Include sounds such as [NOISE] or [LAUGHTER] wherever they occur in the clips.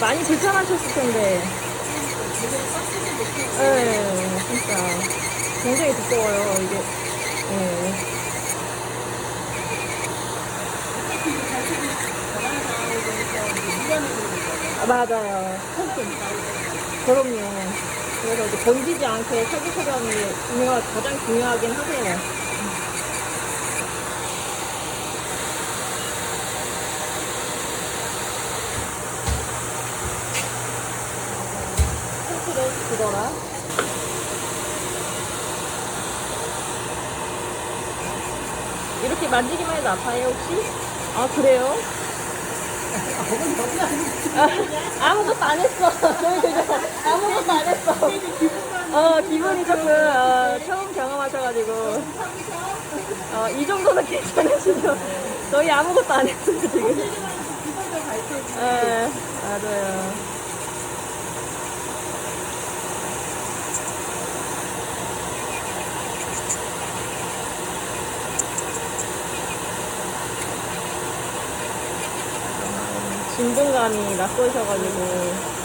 많이 불편하셨을 텐데. 네, 진짜. 굉장히 두꺼워요, 이게. 네. 아, 맞아요. 그럼요. 그래서 이제 번지지 않게 설계처럼이 중요하, 가장 중요하긴 하세요. 그거라. 이렇게 만지기만 해도 아파요, 혹시? 아, 그래요? [LAUGHS] 아, 아무것도 안 했어. 저희 [LAUGHS] 그죠? 아무것도 안 했어. 어, 기분이 조금, 어, 처음 경험하셔가지고. 어, 이 정도는 괜찮으시죠? 저희 아무것도 안 했어요, 지금. 네, 맞아요. 진동감이 낯설셔가지고.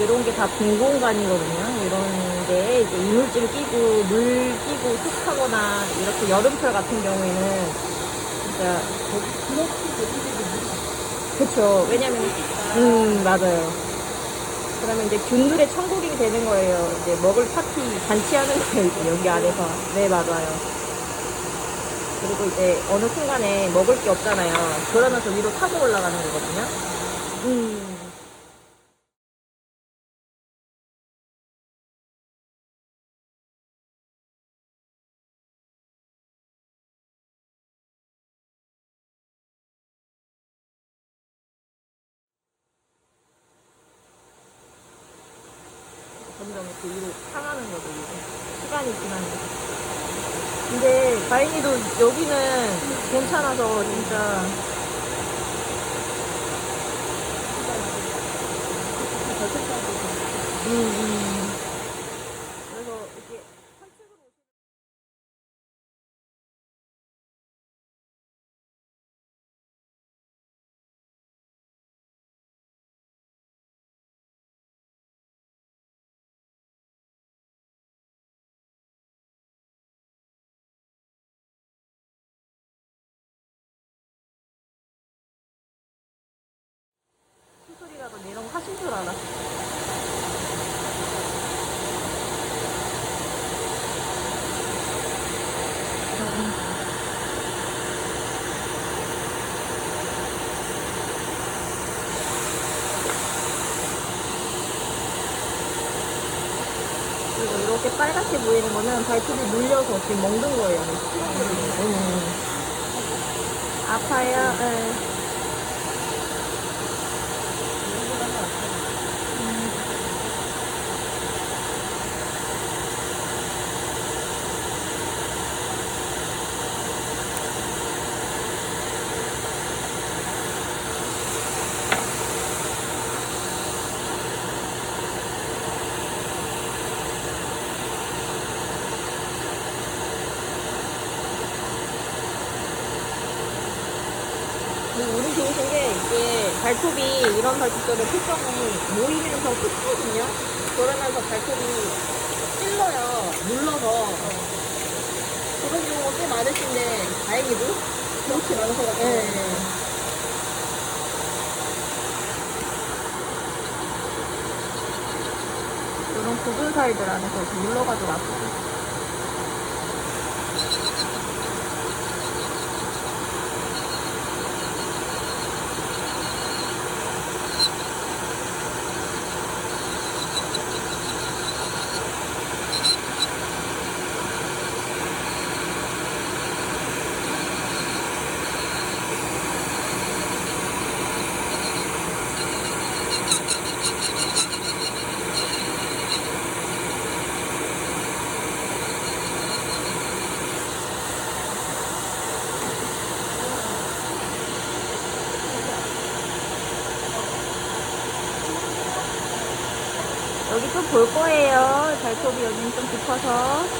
이런 게다 공공간이거든요. 이런 게 이제 이물질 끼고 물 끼고 습하거나 이렇게 여름철 같은 경우에는 진짜 그쵸. 왜냐면 음 맞아요. 그러면 이제 균들의 천국이 되는 거예요. 이제 먹을 파티 잔치하는 거예요. 여기 안에서 네 맞아요. 그리고 이제 어느 순간에 먹을 게 없잖아요. 그러면서 위로 타고 올라가는 거거든요. 음. 점점 이렇게 위로 상하는 거죠, 이게. 시간이 지나면. 근데 다행히도 여기는 괜찮아서 진짜. 음, 음. 그래서 이게 산책으로 오시는 소리라도 내려고 하신 줄 알았어. 그리고 이렇게 보이는 거는 발톱이 물려서 지금 먹는 거예요. 음. 아파요. 네. 우리 좋으신 게 이게 발톱이 이런 발톱들은 특성이 모이면서 뜯거든요. 그러면서 발톱이 찔러요. 물러서. 그런 경우가 꽤 많으신데 다행히도 그렇지 않으셔서. 네. 이런 부분 사이들 안에서 이렇게 물러가지고 아프고. 또볼 거예요. 달톱이 요즘 좀 깊어서.